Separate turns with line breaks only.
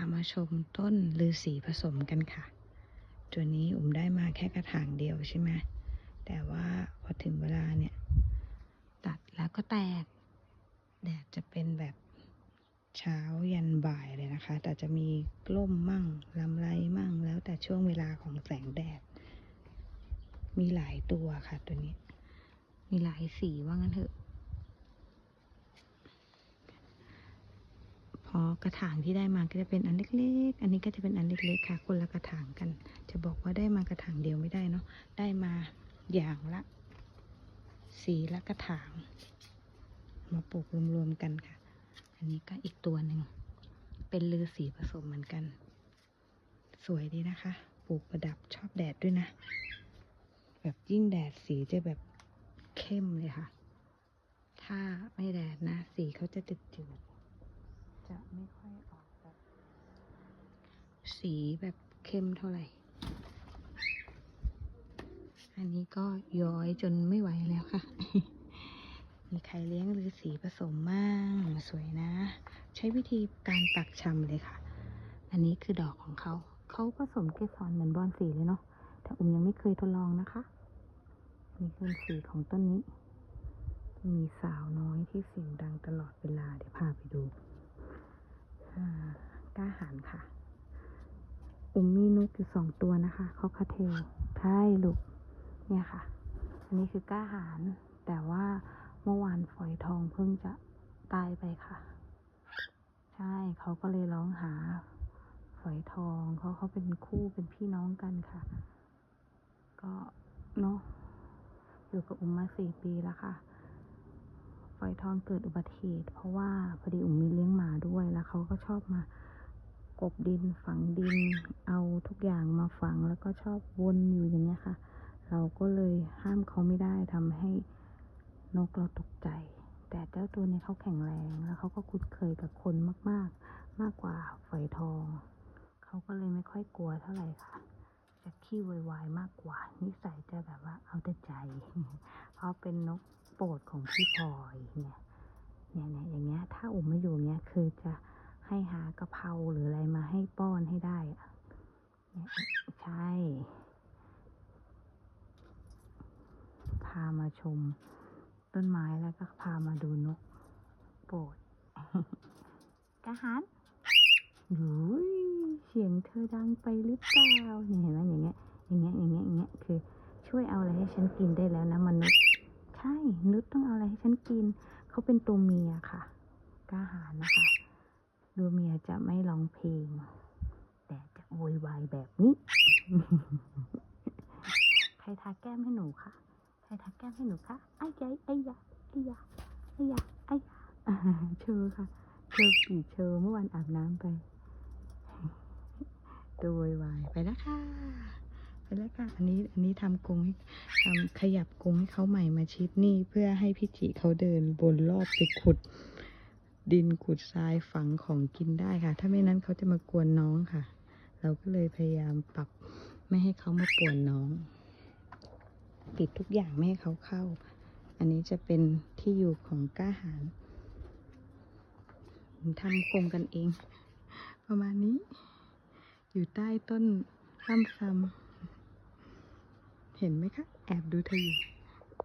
ามาชมต้นลือสีผสมกันค่ะ ตัวนี้อุ๋มได้มาแค่กระถางเดียวใช่ไหมแต่ว่าพอถึงเวลาเนี่ย ตัดแล้วก็แตก แดดจะเป็นแบบเช้ายันบ่ายเลยนะคะ แต่จะมีกล้มมั่งลำไรมั่งแล้วแต่ช่วงเวลาของแสงแดด มีหลายตัวค่ะตัวนี้ มีหลายสีว่างั้นเถอะ พอกระถางที่ได้มาก็จะเป็นอันเล็ก ๆ อันนี้ก็จะเป็นอันเล็ก ๆ ค่ะ คนละกระถางกัน จะบอกว่าได้มากระถางเดียวไม่ได้เนาะ ได้มาอย่างละสีละกระถาง มาปลูกรวมๆกันค่ะ อันนี้ก็อีกตัวหนึ่ง เป็นลือสีผสมเหมือนกัน สวยดีนะคะ ปลูกประดับชอบแดดด้วยนะ แบบยิ่งแดดสีจะแบบเข้มเลยค่ะ ถ้าไม่แดดนะ สีเขาจะจืดๆ จะไม่ค่อยออกแบบสีแบบเข้มเท่าไหร่ อันนี้ก็ย้อยจนไม่ไหวแล้วค่ะ มีใครเลี้ยงหรือสีผสมมั่งสวยนะ ใช้วิธีการตักชำเลยค่ะ อันนี้คือดอกของเขา เขาผสมเกสรเหมือนบอนสีเลยเนาะ แต่อุ้มยังไม่เคยทดลองนะคะนี่คือสีของต้นนี้ มีสาวน้อยที่เสียงดังตลอดเวลา เดี๋ยวพาไปดู อ่ากล้าหาญค่ะ อุ้ มมีนกอยู่สองตัวนะคะเขาคาเทลใช่ลูกเนี่ยค่ะ อันนี้คือกล้าหาญแต่ว่าเมื่อวานฝอยทองเพิ่งจะตายไปค่ะ ใช่เขาก็เลยร้องหาฝอยทองเขาเขาเป็นคู่เป็นพี่น้องกันค่ะ ก็เนาะอยู่กับอุ้มมาสี่ปีแล้วค่ะฝอยทองเกิดอุบัติเหตุเพราะว่าพอดีอุ้มมีเลี้ยงหมาด้วยแล้วเขาก็ชอบมา กบดินฝังดิน เอาทุกอย่างมาฝังแล้วก็ชอบวนอยู่อย่างเงี้ยค่ะ เราก็เลยห้ามเขาไม่ได้ทำให้นกเราตกใจ แต่เจ้าตัวนี้เขาแข็งแรงแล้วเขาก็คุ้นเคยกับคนมากๆ มากกว่าฝอยทอง เขาก็เลยไม่ค่อยกลัวเท่าไหร่ค่ะจะขี้วายๆมากกว่า นิสัยจะแบบว่าเอาแต่ใจ เพราะเป็นนกโปรดของพี่พลอยเนี่ยเนี่ยเนี่ยอย่างเงี้ยถ้าอุ้มม่อยู่เงี้ยคือจะ ให้หากะเพราหรืออะไรมาให้ป้อนให้ได้อะใช่ พามาชม ต้นไม้แล้วก็พามาดูนกโปรดกะหันหูยเสียงเธอดังไปหรือเปล่าเนี่ยเห็นไหมอย่างเงี้ย อย่างเงี้ย อย่างเงี้ย อย่างเงี้ย คือ ช่วยเอาอะไรให้ฉันกินได้แล้วนะมนุษย์ ใช่นุชต้องเอาอะไรให้ฉันกิน เขาเป็นตัวเมียค่ะ กล้าหาญนะคะ ตัวเมียจะไม่ร้องเพลง แต่จะโวยวายแบบนี้ ใครทาแก้มให้หนูคะใครทาแก้มให้หนูคะไอ้ยัยไอ้ยะไอ้ยะไอ้ยะไอ้ยาเชอค่ะเชอปีเชอเมื่อวานอาบน้ำไปตัวโวยวายไปแล้วค่ะไปแล้วค่ะอันนี้อันนี้ทำกรงให้ทำขยับกรงให้เขาใหม่มาชิดนี่เพื่อให้พี่จิเขาเดินบนรอบไปขุด ดินขุดทรายฝังของกินได้ค่ะ ถ้าไม่นั้นเขาจะมากวนน้องค่ะ เราก็เลยพยายามปรับไม่ให้เขามาป่วนน้อง ปิดทุกอย่างไม่ให้เขาเข้า อันนี้จะเป็นที่อยู่ของก้าหารทำกรงกันเอง ประมาณนี้ อยู่ใต้ต้นข้ามซำเห็นไหมคะ แอบดูเธออยู่